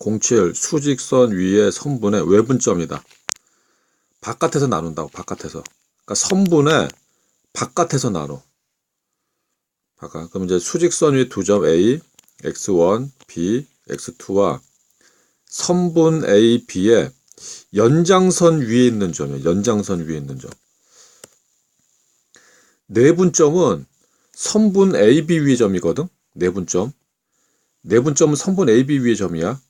07 수직선 위의 선분의 외분점이다. 바깥에서 나눈다고 바깥에서. 그러니까 선분의 바깥에서 나눠. 바깥. 그럼 이제 수직선 위 두 점 A, x1, B, x2와 선분 A, B의 연장선 위에 있는 점이에요. 연장선 위에 있는 점. 내분점은 선분 AB 위의 점이거든. 내분점. 내분점은 선분 AB 위의 점이야.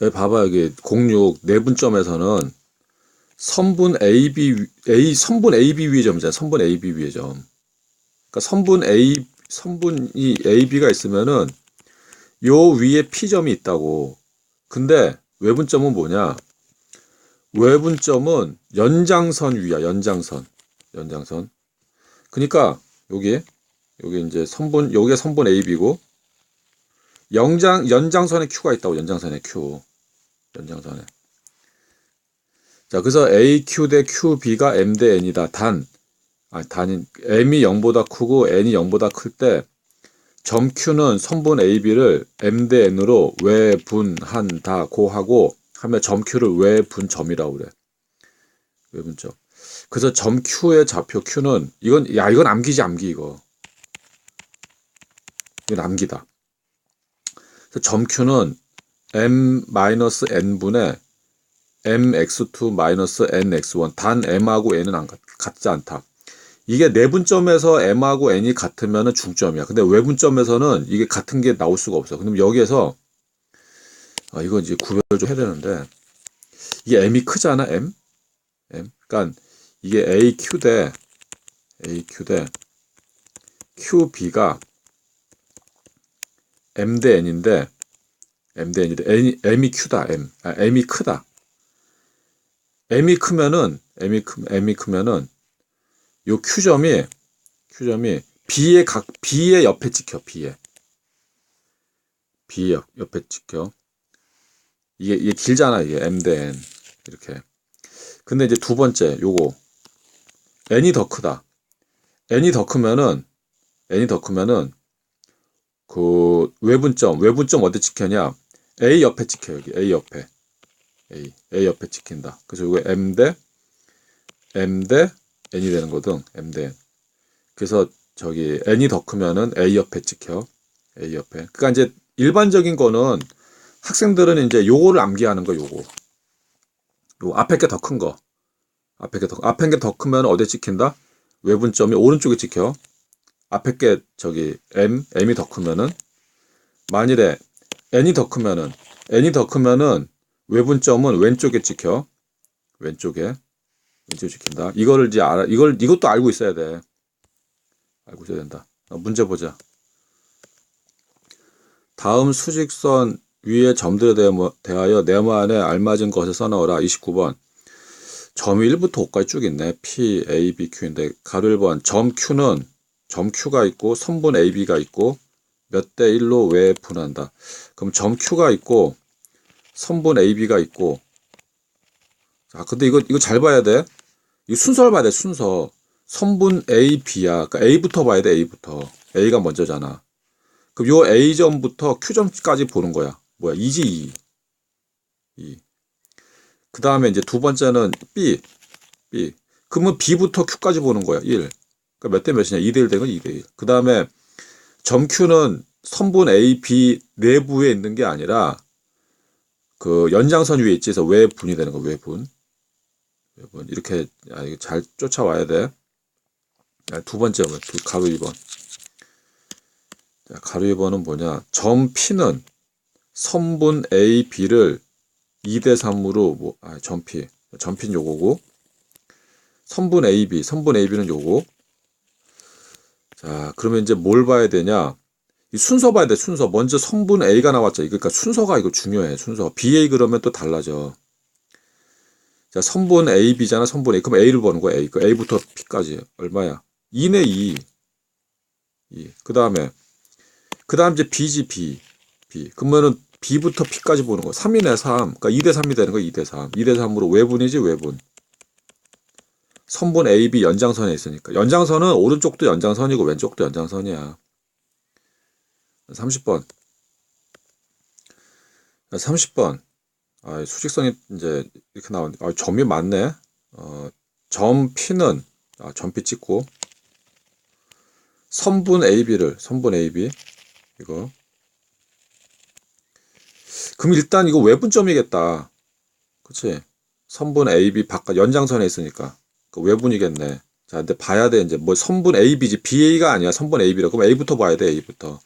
여기 봐봐 여기 06 내분점에서는 선분 AB 위- A 선분 AB 위의 점이잖아. 선분 AB 위의 점. 그러니까 선분 A 선분이 AB가 있으면은 요 위에 P점이 있다고. 근데 외분점은 뭐냐? 외분점은 연장선 위야. 연장선. 연장선. 그러니까 여기 여기 이제 선분 여기가 선분 AB고 연장 연장선에 Q가 있다고. 연장선에 Q. 연장선에. 자, 그래서 AQ 대 QB가 M 대 N이다. 단 아, 단인 M이 0보다 크고 N이 0보다 클 때 점 Q는 선분 AB를 M 대 N으로 외분한다 고 하고 하면 점 Q를 외분 점이라고 그래. 외분 점. 그래서 점 Q의 좌표 Q는 이건 야 이건 암기지 암기 이거. 이건 암기다. 점 Q는 m-n분의 mx2-nx1 단 m하고 n은 안 같, 같지 않다. 이게 내분점에서 m하고 n이 같으면 중점이야. 근데 외분점에서는 이게 같은 게 나올 수가 없어. 그럼 여기에서 아, 이거 이제 구별 좀 해야 되는데 이게 m이 크잖아, m. m. 그러니까 이게 aq 대 aq 대 qb가 m 대 n인데 m 대 n인데 n, m이 q다, m. 아, m이 크다. m이 크면은 m이 크 m이 크면은 요 q점이 q점이 b의 각 b의 옆에 찍혀 b의. B 옆 옆에 찍혀. 이게 이게 길잖아 이게 m 대 n. 이렇게. 근데 이제 두 번째 요거. N이 더 크다. N이 더 크면은 n이 더 크면은 그 외분점 외분점 어디 찍혀냐 a 옆에 찍혀 여기. A 옆에. A. A 옆에 찍힌다. 그래서 이거 m 대 m 대 n이 되는 거든 m 대 n. 그래서 저기 n이 더 크면은 a 옆에 찍혀. A 옆에. 그러니까 이제 일반적인 거는 학생들은 이제 요거를 암기하는 거 요거. 요 앞에 게 더 큰 거. 앞에 게 더 앞에 게 더 크면 어디에 찍힌다? 외분점이 오른쪽에 찍혀. 앞에 게 저기 m m이 더 크면은 만일에 n이 더 크면은 n이 더 크면은 외분점은 왼쪽에 찍혀. 왼쪽에. 왼쪽에 찍힌다. 이거를 이제 알아 이걸 이것도 알고 있어야 돼. 알고 있어야 된다. 어, 문제 보자. 다음 수직선 위의 점들에 대하- 대하여 네모 안에 알맞은 것을 써넣어라. 29번. 점이 1부터 5까지 쭉 있네. P, A, B, Q인데 가로 1번. 점 Q는 점 Q가 있고 선분 AB가 있고 몇 대 1로 왜 분한다. 그럼 점 Q가 있고 선분 AB가 있고 자 근데 이거 이거 잘 봐야 돼. 이 순서를 봐야 돼 순서. 선분 A, B야. 그러니까 A부터 봐야 돼 A부터. A가 먼저잖아. 그럼 요 A점부터 Q점까지 보는 거야. 뭐야 2지 2. 2. 그 다음에 이제 두 번째는 B. B. 그러면 B부터 Q까지 보는 거야. 1. 그러니까 몇 대 몇이냐? 2대 1된건 2대 1. 그 다음에 점 Q는 선분 A, B 내부에 있는 게 아니라 그 연장선 위에 있지. 그래서 외분이 되는 거 외분. 외분. 이렇게 아, 이거 잘 쫓아와야 돼. 아, 두 번째는 두 가로 2번. 자, 가로 2번은 뭐냐? 점 P는 선분 A, B를 2대 3으로 뭐, 아, 점피. 점피는 요거고. 선분 AB, 선분 AB는 요거. 자, 그러면 이제 뭘 봐야 되냐? 이 순서 봐야 돼, 순서. 먼저 선분 A가 나왔죠. 그러니까 순서가 이거 중요해, 순서. BA 그러면 또 달라져. 자, 선분 AB잖아, 선분 A. 그럼 A를 보는 거야, A. 그 A부터 P까지. 얼마야? 2네 2. 2. 그 다음에, 그 다음 이제 B지, B. B. 그러면은 B부터 P까지 보는 거. 3이네, 3. 그러니까 2대 3이 되는 거 2대 3. 2대 3으로 외분이지, 외분. 선분 AB 연장선에 있으니까. 연장선은 오른쪽도 연장선이고 왼쪽도 연장선이야. 30번. 30번. 아, 수직선이 이제 이렇게 나오는데, 아, 점이 많네. 어, 점 P는, 아, 점 P 찍고, 선분 AB를, 선분 AB, 이거. 그럼 일단 이거 외분점이겠다. 그치? 선분 AB 바깥 연장선에 있으니까. 그 외분이겠네. 자, 근데 봐야 돼. 이제 뭐 선분 AB지. BA가 아니야. 선분 AB라. 그럼 A부터 봐야 돼. A부터.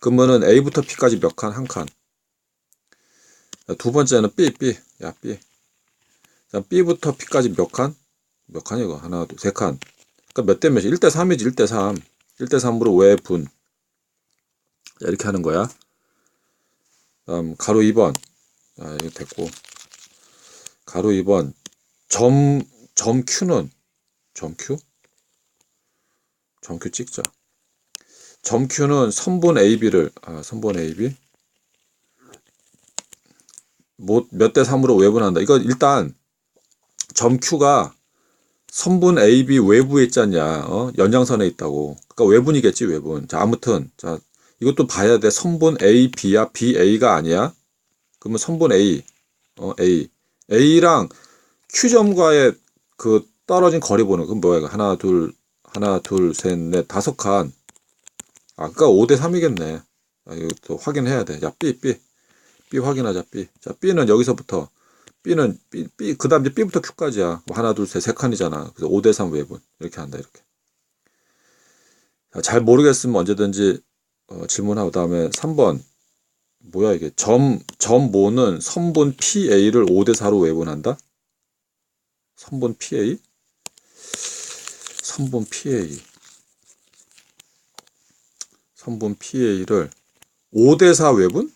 그러면은 A부터 P까지 몇 칸? 한 칸. 자, 두 번째는 B, B. 야, B. 자, B부터 P까지 몇 칸? 몇 칸이 이거? 하나, 둘, 세 칸. 그러니까 몇 대 몇이? 1대 3이지, 1대 3. 1대 3으로 외분. 자, 이렇게 하는 거야. 다음, 가로 2번. 자, 이거 됐고. 가로 2번. 점, 점 Q는, 점 Q? 점 Q 찍자. 점 Q는 선분 AB를, 아, 선분 AB. 뭐, 몇대 3으로 외분한다. 이거 일단, 점 Q가 선분 AB 외부에 있지 않냐, 어? 연장선에 있다고. 그러니까 외분이겠지, 외분. 자, 아무튼, 자, 이것도 봐야 돼. 선분 A, B야, B, A가 아니야? 그러면 선분 A, 어, A. A랑 Q점과의 그 떨어진 거리 보는, 그럼 뭐야, 이거? 하나, 둘, 하나, 둘, 셋, 넷, 다섯 칸. 아까 5대 3이겠네. 아, 이것도 확인해야 돼. 야, B, B. B 확인하자, B. 자, B는 여기서부터, B는, B, B, 그 다음 이제 B부터 Q까지야. 뭐 하나, 둘, 셋, 세 칸이잖아. 그래서 5대 3 외분. 이렇게 한다, 이렇게. 자, 잘 모르겠으면 언제든지, 어, 질문하고, 다음에 3번. 뭐야, 이게. 점, 점 모는 선분 PA를 5대 4로 외분한다? 선분 PA? 선분 PA. 선분 PA를 5대 4 외분?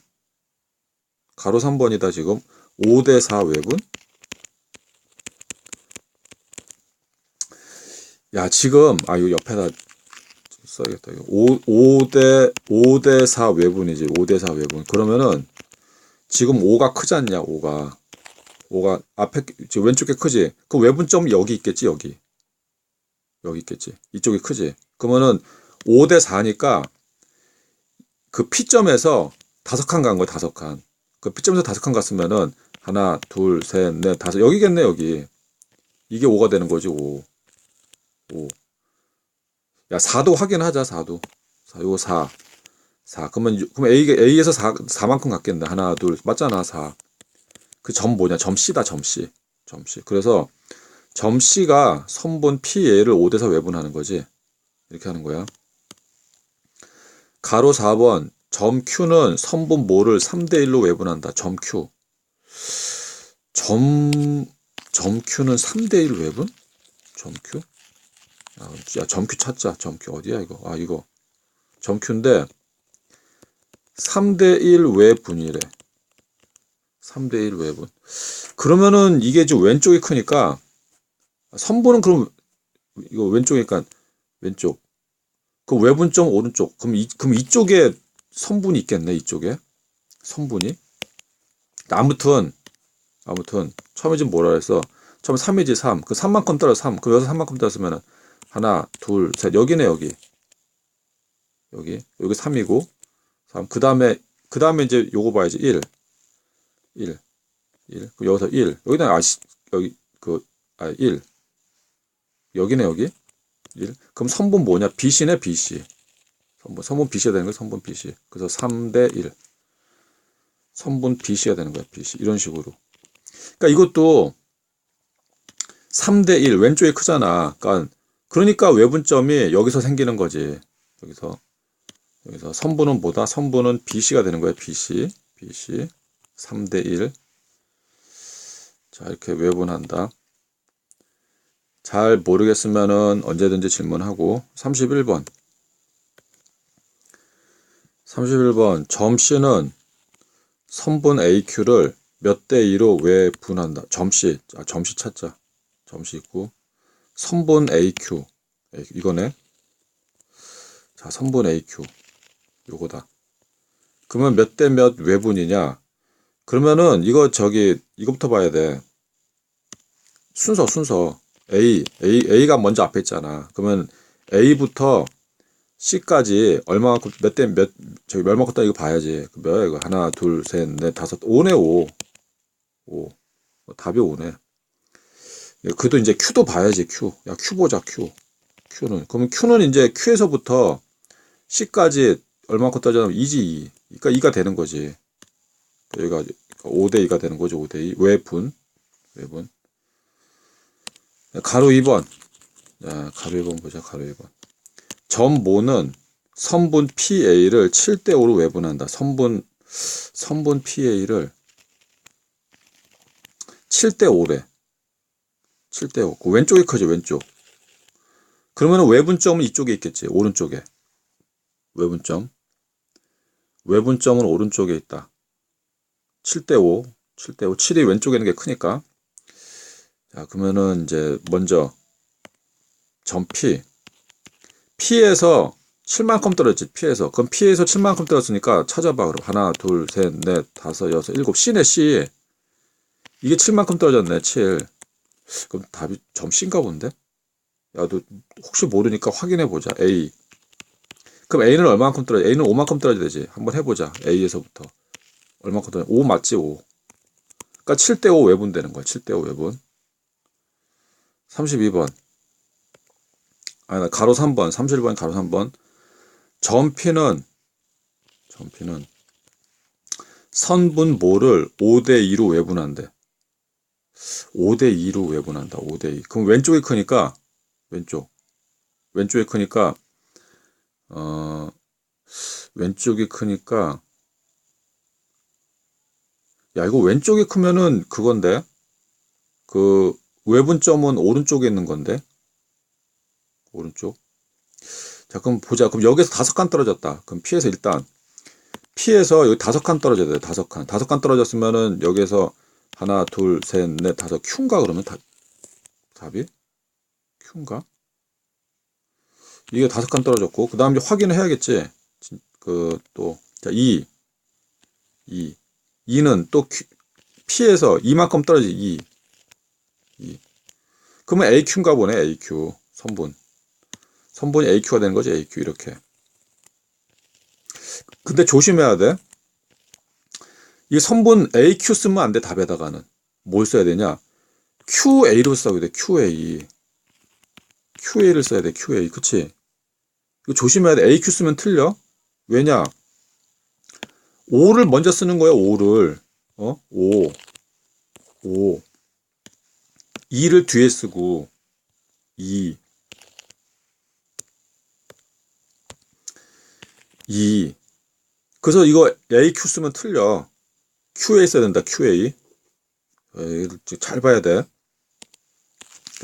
가로 3번이다 지금 5대 4 외분? 야 지금 아 이거 옆에다 써야겠다 이거 5, 5대 5대 4 외분이지 5대 4 외분 그러면은 지금 5가 크지 않냐 5가 5가 앞에 지금 왼쪽에 크지 그 외분점 여기 있겠지 여기 여기 있겠지 이쪽이 크지 그러면은 5 대 4니까 그 P점에서 다섯 칸 간 거야 다섯 칸 그 P점에서 다섯 칸 갔으면은 하나, 둘, 셋, 넷, 다섯 여기겠네 여기. 이게 5가 되는 거지 5. 5. 야 4도 확인하자 4도. 4 요거 4. 4. 그러면 유- 그럼 A A에서 4 4만큼 갔겠네. 하나, 둘. 맞잖아 4. 그 점 뭐냐? 점 C다 점 C. 점 C. 그래서 점 C가 선분 PA를 5대 4 외분하는 거지. 이렇게 하는 거야. 가로 4번 점 Q는 선분 모를 3대 1로 외분한다. 점 Q. 점, 점 Q는 3대 1 외분? 점 Q? 야, 야, 점 Q 찾자. 점 Q 어디야 이거? 아, 이거. 점 Q인데 3대 1 외분이래. 3대 1 외분. 그러면은 이게 지금 왼쪽이 크니까 선분은 그럼 이거 왼쪽이니까 왼쪽. 그 외분점 오른쪽. 그럼 이 그럼 이쪽에 선분이 있겠네. 이쪽에 선분이. 아무튼 아무튼 처음에 지금 뭐라 그랬어? 처음에 3이지 3. 그 3만큼 떨어 3. 그 여기서 3만큼 떨었으면 하나, 둘, 셋. 여기네 여기. 여기. 여기 3이고 3. 그 다음에 그 다음에 이제 요거 봐야지. 1. 1. 1. 그 여기서 1. 여기다 아시 여기 그 아 1. 여기네 여기. 1. 그럼 선분 뭐냐? BC네 BC. 선분 선분 BC가 되는 거야. 선분 BC. 그래서 3대 1. 선분 BC가 되는 거야, BC. 이런 식으로. 그러니까 이것도 3대 1, 왼쪽이 크잖아. 그러니까, 그러니까 외분점이 여기서 생기는 거지. 여기서. 여기서 선분은 뭐다? 선분은 BC가 되는 거야, BC. BC. 3대 1. 자, 이렇게 외분한다. 잘 모르겠으면은 언제든지 질문하고. 31번. 31번. 점 C는 선분 AQ를 몇 대 2로 왜 분한다? 점씨, 아, 점씨 찾자. 점씨 있고. 선분 AQ. A- 이거네. 자, 선분 AQ. 요거다. 그러면 몇 대 몇 외분이냐? 그러면은 이거 저기 이거부터 봐야 돼. 순서 순서 A A A가 먼저 앞에 있잖아. 그러면 A부터 C까지 얼마만큼 몇 대 몇 저기 몇만큼 따 이거 봐야지. 그 뭐야 이거 하나 둘 셋 넷 다섯 5네 5. 5. 어, 답이 5네. 그도 이제 Q도 봐야지 Q. 야 Q 보자 Q. Q는 그러면 Q는 이제 Q에서부터 C까지 얼마만큼 따지면 2지 2. 그러니까 2가 되는 거지. 여기가 5대 2가 되는 거죠. 5대 2. 외분. 외분. 가로 2번. 자, 가로 2번 보자. 가로 2번. 점모는 선분 PA를 7대 5로 외분한다. 선분 선분 PA를 7대 5래. 7대 5. 그 왼쪽이 크죠, 왼쪽. 그러면 외분점은 이쪽에 있겠지, 오른쪽에. 외분점. 외분점은 오른쪽에 있다. 7대 5. 7대 5. 7이 왼쪽에 있는 게 크니까. 자, 그러면은 이제 먼저 점 P. P에서 7만큼 떨어졌지, P에서. 그럼 P에서 7만큼 떨어졌으니까 찾아봐. 그럼 하나, 둘, 셋, 넷, 다섯, 여섯, 일곱. C네, C. 이게 7만큼 떨어졌네, 7. 그럼 답이 점 C인가 본데? 야, 너 혹시 모르니까 확인해 보자. A. 그럼 A는 얼마만큼 떨어져? A는 5만큼 떨어져야 되지. 한번 해보자. A에서부터. 얼마큼 떨어져? 5 맞지, 5. 그러니까 7대 5 외분 되는 거야. 7대 5 외분. 32번. 아니, 가로 3번. 31번 가로 3번. 점 P는, 점 P는 선분 모를 5대 2로 외분한대. 5대 2로 외분한다. 5대 2. 그럼 왼쪽이 크니까 왼쪽. 왼쪽이 크니까 어 왼쪽이 크니까 야 이거 왼쪽이 크면은 그건데? 그 외분점은 오른쪽에 있는 건데? 오른쪽? 자 그럼 보자. 그럼 여기서 다섯 칸 떨어졌다. 그럼 피해서 일단. 피해서 여기 다섯 칸 떨어져야 돼 다섯 칸. 다섯 칸 떨어졌으면은 여기서 하나 둘 셋 넷 다섯. 큐인가 그러면? 다, 답이? 큐인가? 이게 다섯 칸 떨어졌고 그 다음 이제 확인을 해야겠지? 그 또. 자 2, 2 2는 또 P에서 이만큼 떨어지 2 2 그러면 AQ인가 보네 AQ 선분 선분이 AQ가 되는 거지 AQ 이렇게 근데 조심해야 돼. 이 선분 AQ 쓰면 안 돼, 답에다가는. 뭘 써야 되냐? QA로 써야 돼, QA. QA를 써야 돼, QA. 그치? 이거 조심해야 돼. AQ 쓰면 틀려. 왜냐? 5를 먼저 쓰는 거야, 5를. 어? 5. 5. 2를 뒤에 쓰고, 2. 2. 그래서 이거 AQ 쓰면 틀려. QA 써야 된다, QA. 잘 봐야 돼.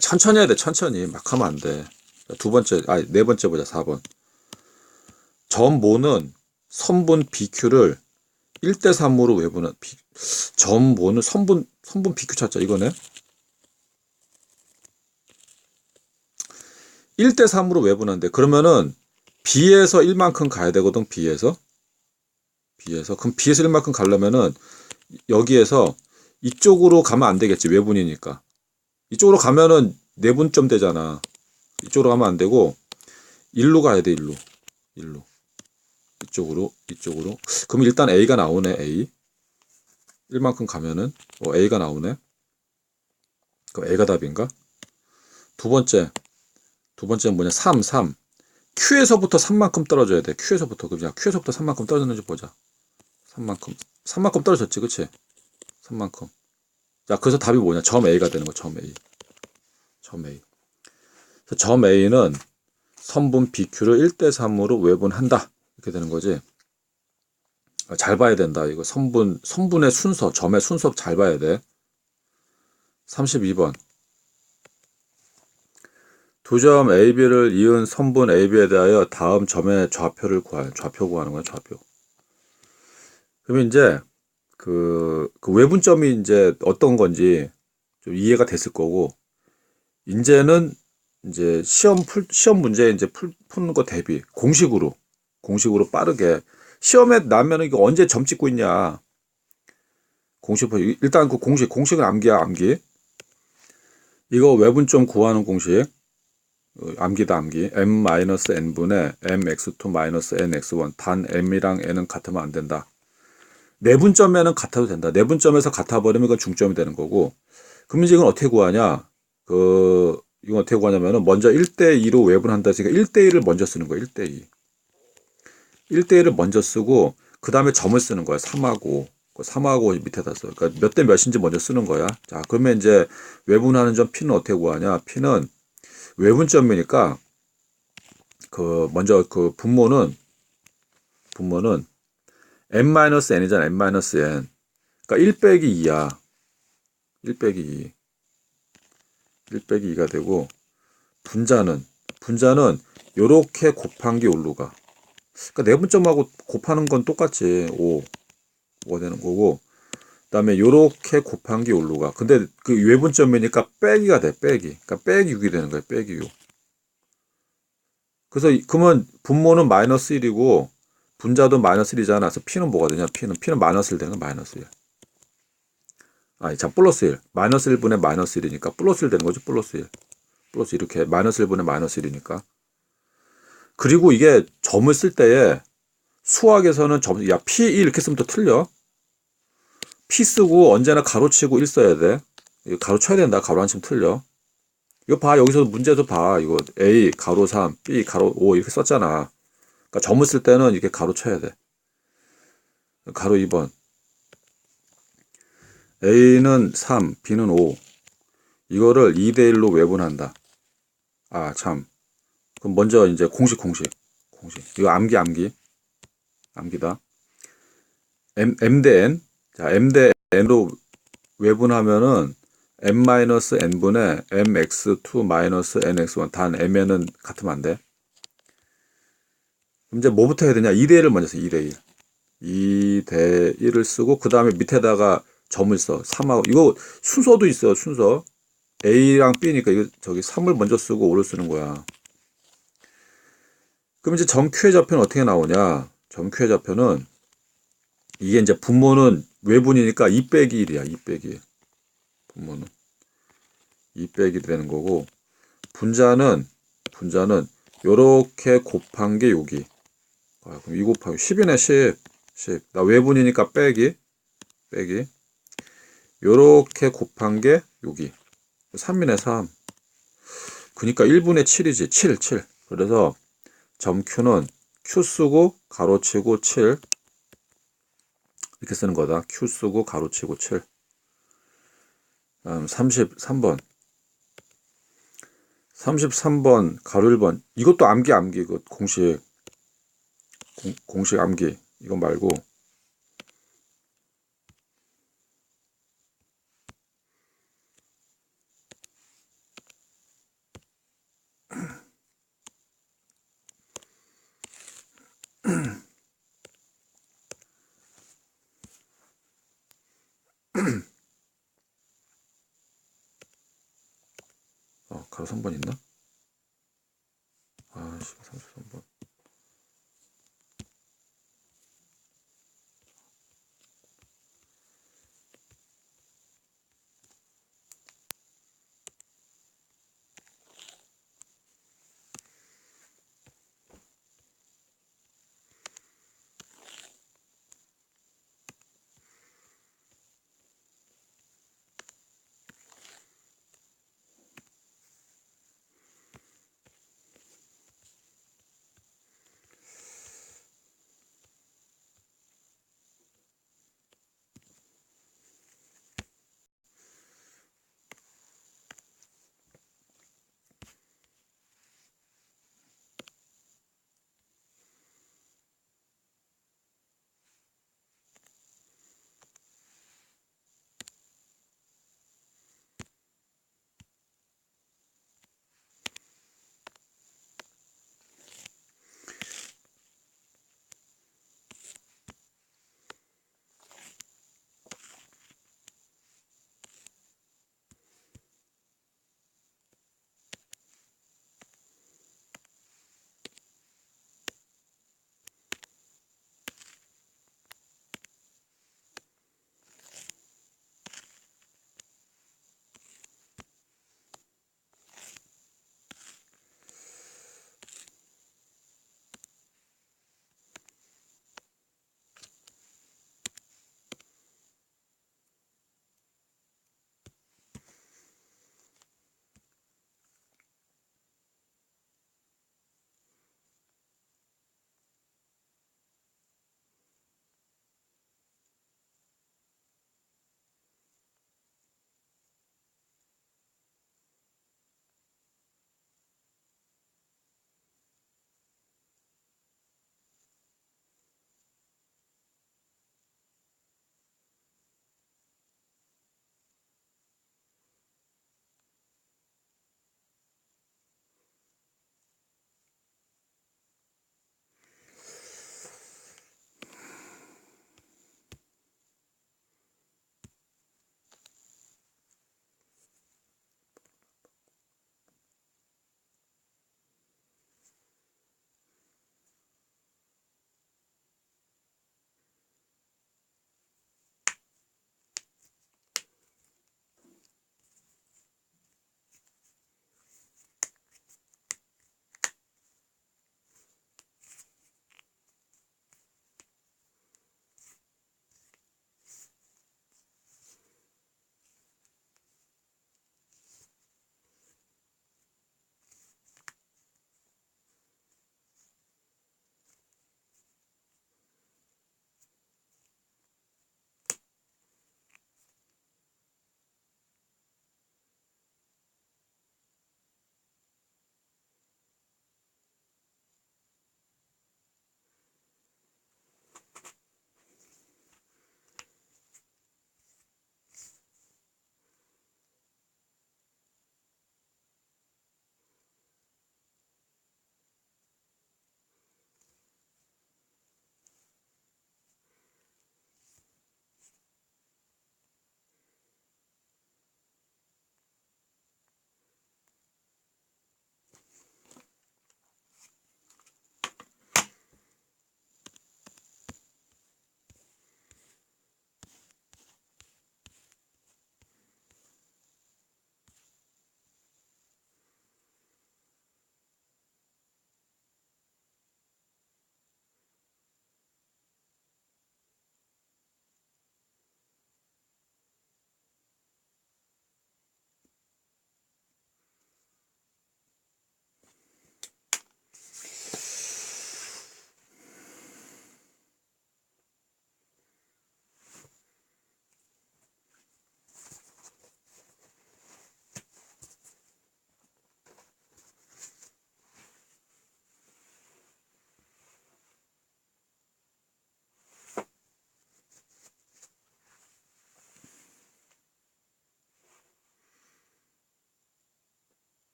천천히 해야 돼, 천천히. 막 하면 안 돼. 두 번째, 아니, 네 번째 보자, 4번. 점 모는 선분 BQ를 1대3으로 외분한, B, 점모는 선분, 선분 BQ 찾자, 이거네. 1대3으로 외분한데, 그러면은 B에서 1만큼 가야 되거든, B에서. B에서. 그럼 B에서 1만큼 가려면은 여기에서 이쪽으로 가면 안 되겠지. 외분이니까. 이쪽으로 가면은 내분점 되잖아. 이쪽으로 가면 안 되고 일로 가야 돼. 일로. 일로. 이쪽으로. 이쪽으로. 그럼 일단 A가 나오네. A. 1만큼 가면은 어, A가 나오네. 그럼 A가 답인가? 두 번째. 두 번째는 뭐냐? 3, 3. Q에서부터 3만큼 떨어져야 돼. Q에서부터. 그럼 Q에서부터 3만큼 떨어졌는지 보자. 3만큼. 3만큼 떨어졌지, 그치? 3만큼. 자, 그래서 답이 뭐냐? 점 A가 되는 거, 점 A. 점 A. 점 A는 선분 BQ를 1대3으로 외분한다. 이렇게 되는 거지. 아, 잘 봐야 된다. 이거 선분, 선분의 순서, 점의 순서 잘 봐야 돼. 32번. 두 점 AB를 이은 선분 AB에 대하여 다음 점의 좌표를 구할, 좌표 구하는 거야, 좌표. 그러면 이제 그, 그 외분점이 이제 어떤 건지 좀 이해가 됐을 거고, 이제는 이제 시험 풀, 시험 문제 이제 풀, 푸는 거 대비 공식으로, 공식으로 빠르게 시험에 나면은 이거 언제 점 찍고 있냐. 공식, 일단 그 공식, 공식은 암기야, 암기. 이거 외분점 구하는 공식. 어, 암기다 암기 m-n분의 mx2-nx1 단 m이랑 n은 같으면 안 된다. 내분점에는 같아도 된다. 내분점에서 같아버리면 그건 중점이 되는 거고. 그럼 이제 이건 어떻게 구하냐? 그 이건 어떻게 구하냐면은 먼저 1대 2로 외분한다 했으니까 1대2를 먼저 쓰는 거야. 1대 2. 1대1을 먼저 쓰고 그 다음에 점을 쓰는 거야. 3하고 3하고 밑에다 써. 그러니까 몇 대 몇인지 먼저 쓰는 거야. 자, 그러면 이제 외분하는 점 P는 어떻게 구하냐? P는 외분점이니까 그 먼저 그 분모는 분모는 n-n이잖아. n-n. 그러니까 1 빼기 2야. 1 빼기 2. 1 빼기 2가 되고 분자는 분자는 요렇게 곱한 게 올로 가. 그러니까 내분점하고 곱하는 건 똑같지. 5. 5가 되는 거고. 그다음에 요렇게 곱한 게 올로 가. 근데 그 외분점이니까 빼기가 돼. 빼기. 그러니까 빼기 6이 되는 거야. 빼기 6. 그래서 이- 그러면 분모는 마이너스 1이고 분자도 마이너스 1이잖아. 그래서 P는 뭐가 되냐? P는 P는 마이너스 1 되는 거 마이너스 1. 아니, 자, 플러스 1. 마이너스 1분의 마이너스 1이니까 플러스 1 되는 거지. 플러스 1. 플러스 이렇게 마이너스 1분의 마이너스 1이니까. 그리고 이게 점을 쓸 때에 수학에서는 점, 야, P 이렇게 쓰면 또 틀려. P 쓰고 언제나 가로치고 1 써야 돼. 이거 가로 쳐야 된다. 가로 안 치면 틀려. 이거 봐. 여기서 문제도 봐. 이거 A 가로 3, B 가로 5 이렇게 썼잖아. 그러니까 점을 쓸 때는 이렇게 가로 쳐야 돼. 가로 2번. A는 3, B는 5. 이거를 2대1로 외분한다. 아, 참. 그럼 먼저 이제 공식, 공식. 공식. 이거 암기, 암기. 암기다. M, M 대 N. 자, M 대 N으로 외분하면은 m-n분의 mx2-nx1 단 mn은 같으면 안 돼. 이제 뭐부터 해야 되냐? 2대 1을 먼저 써. 2대 1. 2대 1을 쓰고 그 다음에 밑에다가 점을 써. 3하고 이거 순서도 있어. 순서. A랑 B니까 이거 저기 3을 먼저 쓰고 5를 쓰는 거야. 그럼 이제 점 Q의 좌표는 어떻게 나오냐? 점 Q의 좌표는 이게 이제 분모는 외분이니까 2 빼기 1이야. 2 빼기 1. 분모는 2 빼기 1이 되는 거고 분자는 분자는 요렇게 곱한 게 여기. 아, 그럼 2 곱하기 10이네 10. 10. 나 외분이니까 빼기. 빼기. 요렇게 곱한 게 여기. 3이네 3. 그니까 1분의 7이지. 7, 7. 그래서 점 Q는 Q 쓰고 가로치고 7. 이렇게 쓰는 거다. Q 쓰고 가로치고 7. 다음 33번. 33번 가로 1번. 이것도 암기 암기 그 공식 공, 공식 암기 이거 말고 어, 가로 3번 있나?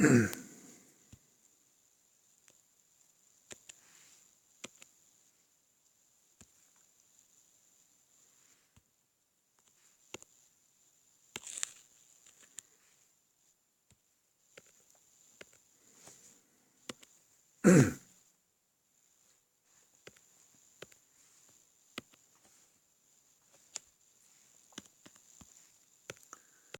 mm